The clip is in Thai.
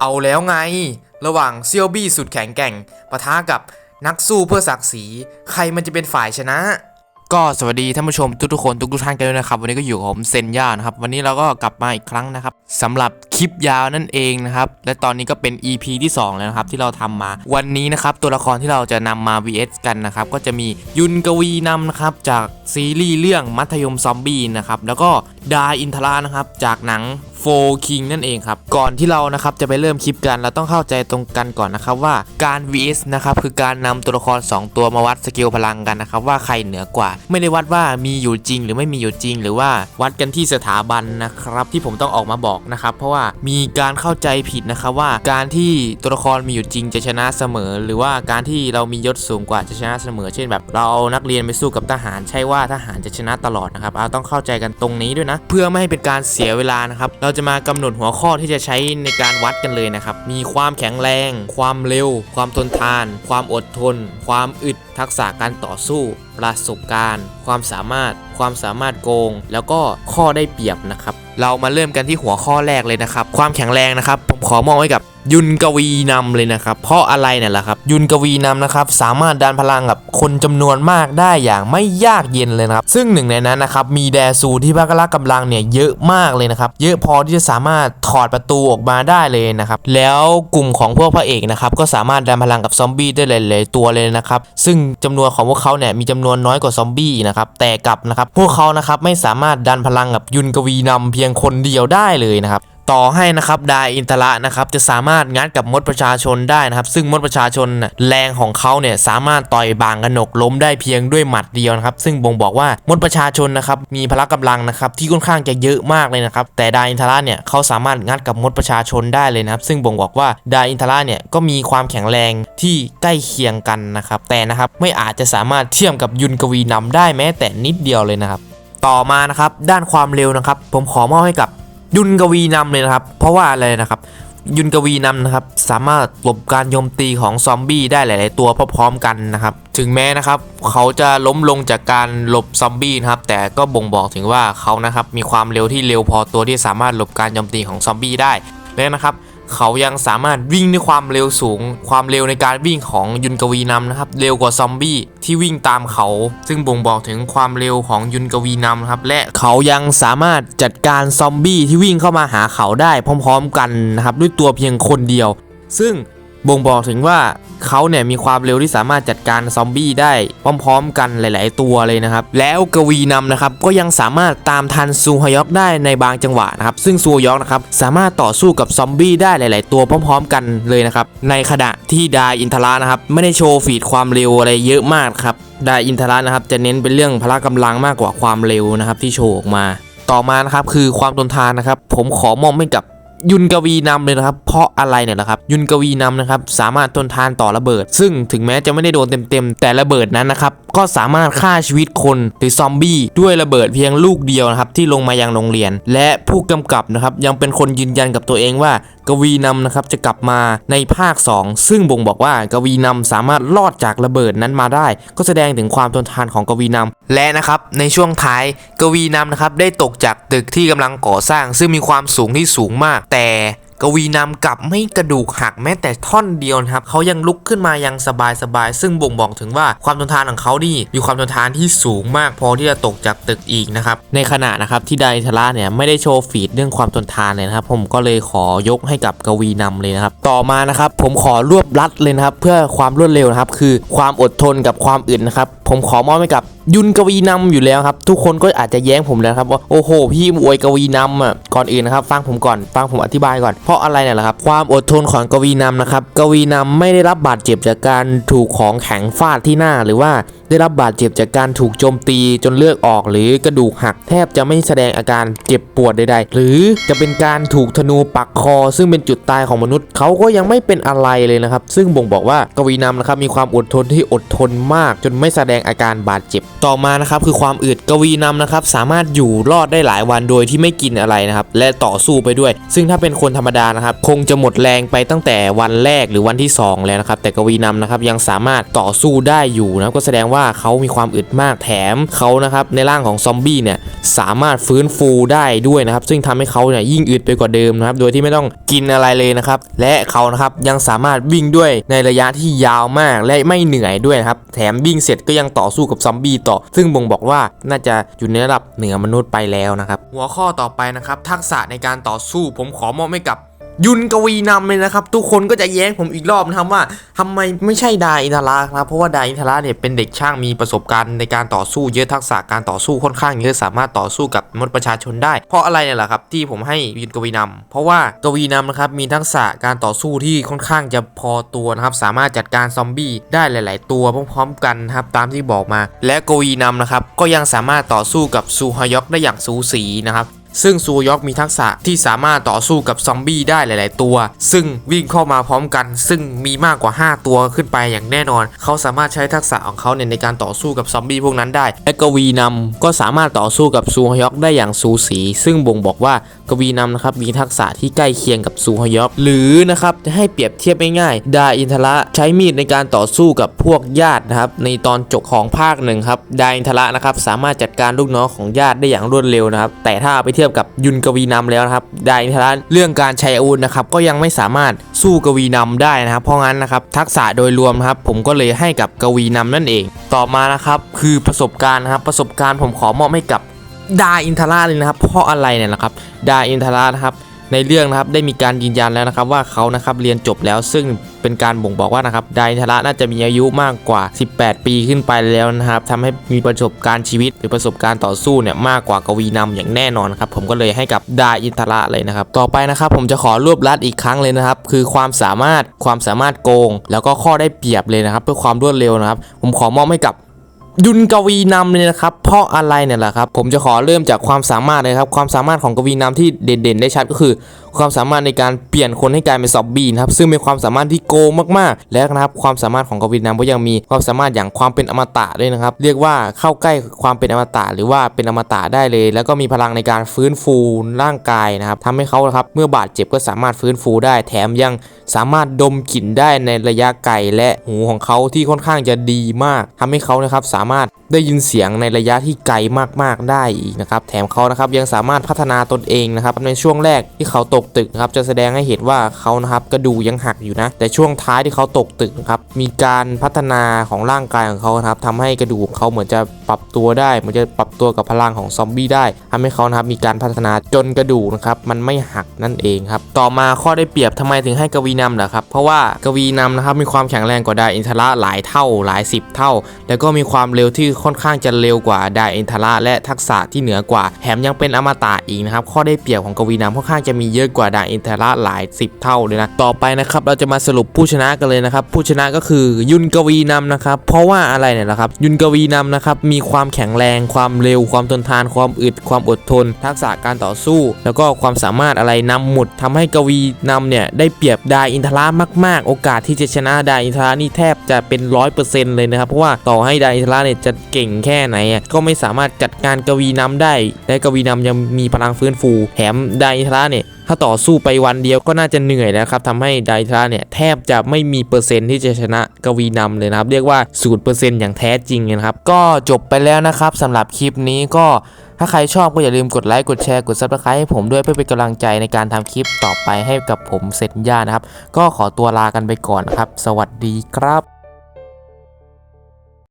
เอาแล้วไง ระหว่างเซียวบี้สุดแข็งแกร่งปะทะกับนักสู้เพื่อศักดิ์ศรีใครมันจะเป็นฝ่ายชนะ ก็สวัสดีท่านผู้ชมทุกๆคนทุกๆท่านกันด้วยนะครับ วันนี้ก็อยู่กับผมเซนย่านะครับ วันนี้เราก็กลับมาอีกครั้งนะครับสำหรับคลิปยาวนั่นเองนะครับ และตอนนี้ก็เป็น EP ที่ 2 แล้วนะครับ ที่เราทำมา วันนี้นะครับ ตัวละครที่เราจะนำมา VS กันนะครับ ก็จะมียุนกวีนำนะครับ จากซีรีส์เรื่องมัธยมซอมบี้นะครับแล้วก็ดาอินทรานะครับจากหนังโฟคิงนั่นเองครับ ก่อนที่เรานะครับจะไปเริ่มคลิปกันเราต้องเข้าใจตรงกันก่อนนะครับว่าการ vs นะครับคือการนำตัวละคร 2 ตัวมาวัดสกิลพลังกันนะครับว่าใครเหนือกว่า ไม่ได้วัดว่ามีอยู่จริง หรือไม่มีอยู่จริง หรือว่าวัดกันที่สถาบันนะครับ ที่ผมต้องออกมาบอกนะครับ เพราะว่ามีการเข้าใจผิดนะครับว่าการที่ตัวละครมีอยู่จริงจะชนะเสมอ หรือว่าการที่เรามียศสูงกว่าจะชนะเสมอ เช่นแบบ เราเอานักเรียนไปสู้กับทหาร ใช่ว่าทหารจะชนะตลอดนะครับเอาต้องเข้าใจกันตรงนี้ด้วยนะ เพื่อไม่ให้เป็นการเสียเวลานะครับเราราจะมากำหนดหัวข้อที่จะใช้ในการวัดกันเลยนะครับ มีความแข็งแรง ความเร็ว ความทนทาน ความอดทน ความอึด ทักษะการต่อสู้ ประสบการณ์ ความสามารถ ความสามารถโกง แล้วก็ข้อได้เปรียบนะครับ เรามาเริ่มกันที่หัวข้อแรกเลยนะครับ ความแข็งแรงนะครับ ผมขอมองไว้กับ ยุนกวีนำเลยนะครับ เพราะอะไรเนี่ยล่ะครับ ยุนกวีนำนะครับ สามารถดันพลังกับคนจำนวนมากได้อย่างไม่ยากเย็นเลยนะครับ ซึ่งหนึ่งในนั้นนะครับ มีแดซูที่พละกำลังเนี่ยเยอะมากเลยนะครับ เยอะพอที่จะสามารถถอดประตูออกมาได้เลยนะครับ แล้วกลุ่มของพวกพระเอกนะครับ ก็สามารถดันพลังกับซอมบี้ได้หลายๆตัวเลยนะครับ ซึ่งจำนวนของพวกเขาเนี่ยมีจำนวนน้อยกว่าซอมบี้นะครับ แต่กลับนะครับ พวกเขานะครับไม่สามารถดันพลังกับยุนกวีนำเพียงคนเดียวได้เลยนะครับ ต่อให้นะครับดาอินทระนะครับจะสามารถงัดกับมดประชาชนได้นะครับซึ่งมดประชาชนแรงของเขาเนี่ยสามารถต่อยบางกระหนกล้มได้เพียงด้วยหมัดเดียวนะครับซึ่งบ่งบอกว่ามดประชาชนนะครับมีพละกำลังนะครับที่ค่อนข้างจะเยอะมากเลยนะครับแต่ดาอินทระเนี่ยเขาสามารถงัดกับมดประชาชนได้เลยนะครับซึ่งบ่งบอกว่าดาอินทระเนี่ยก็มีความแข็งแรงที่ใกล้เคียงกันนะครับแต่นะครับไม่อาจจะสามารถเทียมกับยุนกวีนำได้แม้แต่นิดเดียวเลยนะครับต่อมานะครับด้านความเร็วนะครับ ผมขอมอบให้กับ ยุนกวีนำเลยนะครับ เพราะว่าอะไรนะครับ ยุนกวีนำนะครับ สามารถหลบการโจมตีของซอมบี้ได้หลาย ๆ ตัวพร้อม ๆ กันนะครับ ถึงแม้นะครับ เขาจะล้มลงจากการหลบซอมบี้นะครับ แต่ก็บ่งบอกถึงว่าเขานะครับมีความเร็วที่เร็วพอตัวที่สามารถหลบการโจมตีของซอมบี้ได้และนะครับ เขายังสามารถวิ่งด้วยความเร็วสูง ความเร็วในการวิ่งของยุนกวีนำนะครับ เร็วกว่าซอมบี้ที่วิ่งตามเขา ซึ่งบ่งบอกถึงความเร็วของยุนกวีนำนะครับ และเขายังสามารถจัดการซอมบี้ที่วิ่งเข้ามาหาเขาได้พร้อม ๆ กันนะครับด้วยตัวเพียงคนเดียว ซึ่ง บ่งบอกถึงว่าเขาเนี่ยมีความเร็วที่สามารถจัดการซอมบี้ได้พร้อมๆกันหลาย ๆ ตัวเลยนะครับ แล้วกวีนำนะครับก็ยังสามารถตามทันซูฮยอกได้ในบางจังหวะนะครับ ซึ่งซูฮยอกนะครับสามารถต่อสู้กับซอมบี้ได้หลาย ๆ ตัวพร้อม ๆ กันเลยนะครับ ในขณะที่ดาอินทรานะครับไม่ได้โชว์ฟีดความเร็วอะไรเยอะมากครับดาอินทรานะครับจะเน้นเป็นเรื่องพละกำลังมากกว่าความเร็วนะครับที่โชว์ออกมา ต่อมานะครับคือความทนทานนะครับ ผมขอมองไม่กับ ยุนกวีนำเลยนะครับ เพราะอะไรเนี่ยนะครับ ยุนกวีนำนะครับ สามารถทนทานต่อระเบิด ซึ่งถึงแม้จะไม่ได้โดนเต็มๆ แต่ระเบิดนั้นนะครับก็สามารถฆ่าชีวิตคนหรือซอมบี้ด้วยระเบิดเพียงลูกเดียวนะครับที่ลงมายังโรงเรียน และผู้กำกับนะครับยังเป็นคนยืนยันกับตัวเองว่ากวีนำนะครับจะกลับมาในภาค 2 ซึ่งบ่งบอกว่ากวีนำสามารถรอดจากระเบิดนั้นมาได้ ก็แสดงถึงความทนทานของกวีนำและนะครับในช่วงท้ายกวีนำนะครับได้ตกจากตึกที่กำลังก่อสร้าง ซึ่งมีความสูงที่สูงมาก แต่ กวีนำกลับไม่กระดูกหักแม้แต่ท่อนเดียวนะครับเขายังลุกขึ้นมายังสบายๆซึ่งบ่งบอกถึงว่าความทนทานของเขานี่มีความทนทานที่สูงมากพอที่จะตกจากตึกอีกนะครับในขณะนะครับที่ไดทาร่าเนี่ยไม่ได้โชว์ฟีดเรื่องความทนทานเลยนะครับผมก็เลยขอยกให้กับกวีนำเลยนะครับต่อมานะครับผมขอรวบรัดเลยนะครับเพื่อความรวดเร็วนะครับคือความอดทนกับความอึดนะครับผมขอมอบให้กับ ยุนกวีนำอยู่แล้วครับ ทุกคนก็อาจจะแย้งผมแล้วครับว่าโอ้โห พี่อวยกวีนำอะก่อนอื่นนะครับ ฟังผมก่อนฟังผมอธิบายก่อนเพราะอะไรเนี่ยแหละครับ ความอดทนของกวีนำนะครับกวีนำไม่ได้รับบาดเจ็บจากการถูกของแข็งฟาดที่หน้าหรือว่าได้รับบาดเจ็บจากการถูกโจมตีจนเลือดออก หรือกระดูกหักแทบจะไม่แสดงอาการเจ็บปวดใดๆ หรือจะเป็นการถูกธนูปักคอ ซึ่งเป็นจุดตายของมนุษย์เขาก็ยังไม่เป็นอะไรเลยนะครับ ซึ่งบ่งบอกว่ากวีนำนะครับมีความอดทนที่อดทนมากจนไม่แสดงอาการบาดเจ็บต่อมานะครับคือความอืดกวีนำนะครับสามารถอยู่รอดได้หลายวันโดยที่ไม่กินอะไรนะครับและต่อสู้ไปด้วย ซึ่งถ้าเป็นคนธรรมดานะครับคงจะหมดแรงไปตั้งแต่วันแรกหรือวันที่สองแล้วนะครับแต่กวีนำนะครับยังสามารถต่อสู้ได้อยู่นะก็แสดงว่าเขามีความอึดมากแถมเขานะครับในร่างของซอมบี้เนี่ยสามารถฟื้นฟูได้ด้วยนะครับซึ่งทำให้เขาเนี่ยยิ่งอึดไปกว่าเดิมนะครับโดยที่ไม่ต้องกินอะไรเลยนะครับและเขานะครับยังสามารถวิ่งด้วยในระยะที่ยาวมากและไม่เหนื่อยด้วยนะครับแถมวิ่งเสร็จก็ยังต่อสู้กับซอมบี้ต่อ ซึ่งบ่งบอกว่าน่าจะอยู่ในระดับเหนือมนุษย์ไปแล้วนะครับ หัวข้อต่อไปนะครับ ทักษะในการต่อสู้ผมขอมอบให้กับ ยุนกวีนำเลยนะครับ ทุกคนก็จะแย้งผมอีกรอบนะครับว่าทำไมไม่ใช่ดาอินทราครับเพราะว่าดาอินทราเนี่ยเป็นเด็กช่างมีประสบการณ์ในการต่อสู้เยอะทักษะการต่อสู้ค่อนข้างเยอะสามารถต่อสู้กับมนุษย์ประชาชนได้ เพราะอะไรเนี่ยแหละครับที่ผมให้ยุนกวีนำเพราะว่ากวีนำนะครับมีทักษะการต่อสู้ที่ค่อนข้างจะพอตัวนะครับสามารถจัดการซอมบี้ได้หลาย ๆ ตัวพร้อมๆกันนะครับตามที่บอกมา และกวีนำนะครับก็ยังสามารถต่อสู้กับซูฮยอกได้อย่างสูสีนะครับ ซึ่งซูยอกมีทักษะที่สามารถต่อสู้กับซอมบี้ได้หลาย ๆ ตัว ซึ่งวิ่งเข้ามาพร้อมกัน ซึ่งมีมากกว่า 5 ตัวขึ้นไปอย่างแน่นอน เขาสามารถใช้ทักษะของเขาเนี่ยในการต่อสู้กับซอมบี้พวกนั้นได้ และกวีนำก็สามารถต่อสู้กับซูฮยอกได้อย่างสูสี ซึ่งบ่งบอกว่ากวีนำนะครับมีทักษะที่ใกล้เคียงกับซูฮยอกหรือนะครับจะให้เปรียบเทียบง่ายๆดาอินทระใช้มีดในการต่อสู้กับพวกญาตินะครับในตอนจบของภาคหนึ่งครับดาอินทระนะครับสามารถจัดการลูกน้องของญาติได้อย่างรวดเร็วนะครับแต่ถ้าไปทียบกับยุนกวีนำแล้วนะครับดาอินทระเรื่องการใช้อาวุธนะครับก็ยังไม่สามารถสู้กวีนำได้นะครับ เพราะงั้นนะครับทักษะโดยรวมครับผมก็เลยให้กับกวีนำนั่นเอง ต่อมานะครับคือประสบการณ์นะครับประสบการณ์ผมขอมอบให้กับดาอินทราเลยนะครับเพราะอะไรเนี่ยนะครับดาอินทรานะครับ ในเรื่องนะครับได้มีการยืนยันแล้วนะครับว่าเขานะครับเรียนจบแล้วซึ่งเป็นการบ่งบอกว่านะครับไดาอินทระน่าจะมีอายุมากกว่า 18 ปีขึ้นไปแล้วนะครับทำให้มีประสบการณ์ชีวิตหรือประสบการณ์ต่อสู้เนี่ยมากกว่ากวีนำอย่างแน่นอนครับผมก็เลยให้กับไดอินทระเลยนะครับต่อไปนะครับผมจะขอรวบลัดอีกครั้งเลยนะครับคือความสามารถความสามารถโกง แล้วก็ข้อได้เปรียบเลยนะครับเพื่อความรวดเร็วนะครับผมขอมอบให้กับ ยุนกวีนำเลยนะครับ เพราะอะไรเนี่ยแหละครับ ผมจะขอเริ่มจากความสามารถเลยครับ ความสามารถของกวีนำที่เด่นๆ ได้ชัดก็คือ ความสามารถในการเปลี่ยนคนให้กลายเป็นซอมบี้นะครับซึ่งเป็นความสามารถที่โกมากๆ และนะครับความสามารถของกวีนำก็ยังมีความสามารถอย่างความเป็นอมตะด้วยนะครับเรียกว่าเข้าใกล้ความเป็นอมตะหรือว่าเป็นอมตะได้เลย แล้วก็มีพลังในการฟื้นฟูร่างกายนะครับทำให้เขาครับเมื่อบาดเจ็บก็สามารถฟื้นฟูได้ แถมยังสามารถดมกลิ่นได้ในระยะไกลและหูของเขาที่ค่อนข้างจะดีมากทำให้เขานะครับสามารถได้ยินเสียงในระยะที่ไกลมากๆได้อีกนะครับแถมเขานะครับยังสามารถพัฒนาตนเองนะครับในช่วงแรกที่เขาตกตึกนะครับจะแสดงให้เห็นว่าเขานะครับกระดูยังหักอยู่นะ แต่ช่วงท้ายที่เขาตกตึกนะครับมีการพัฒนาของร่างกายของเขาครับทำให้กระดูกของเขาเหมือนจะปรับตัวได้เหมือนจะปรับตัวกับพลังของซอมบี้ได้ทำให้เขานะครับมีการพัฒนาจนกระดูกนะครับมันไม่หักนั่นเองครับต่อมาข้อได้เปรียบทำไมถึงให้กวีนำเหรอครับเพราะว่ากวีนำนะครับมีความแข็งแรงกว่าดาอินทระหลายเท่าหลายสิบเท่า แล้วก็มีความเร็วที่ค่อนข้างจะเร็วกว่าดาอินทระและทักษะที่เหนือกว่าแถมยังเป็นอมตะอีกนะครับข้อได้เปรียบของกวีนำค่อนข้างจะมีเยอะกว่าดาอินทระหลายสิบเท่าเลยนะต่อไปนะครับเราจะมาสรุปผู้ชนะกันเลยนะครับผู้ชนะก็คือยุนกวีนำนะครับเพราะว่าอะไรเนี่ยนะครับยุนกวีนำนะครับมีความแข็งแรง ความเร็ว ความทนทาน ความอึด ความอดทน ทักษะการต่อสู้ แล้วก็ความสามารถอะไรนำหมุดทำให้กวีนำเนี่ยได้เปรียบดาอินทรามาก ๆ โอกาสที่จะชนะดาอินทรานี่แทบจะเป็นร้อยเปอร์เซ็นต์เลยนะครับเพราะว่าต่อให้ดาอินทราเนี่ยจะเก่งแค่ไหนก็ไม่สามารถจัดการกวีนำได้ และกวีนำยังมีพลังฟื้นฟูแถมดาอินทราเนี่ย ถ้าต่อสู้ไปวันเดียวก็น่าจะเหนื่อยแล้วครับทำให้ไดทราเนี่ยแทบจะไม่มีเปอร์เซ็นต์ที่จะชนะกวีนำเลยนะครับ เรียกว่า0%อร์เซ็นอย่างแท้จริงนะครับ ก็จบไปแล้วนะครับสำหรับคลิปนี้ก็ถ้าใครชอบก็อย่าลืมกดไลค์กดแชร์กด subscribe ให้ผมด้วยเพื่อเป็นกำลังใจในการทำคลิปต่อไปให้กับผมเสร็จย่านะครับ ก็ขอตัวลากันไปก่อนนะครับ สวัสดีครับ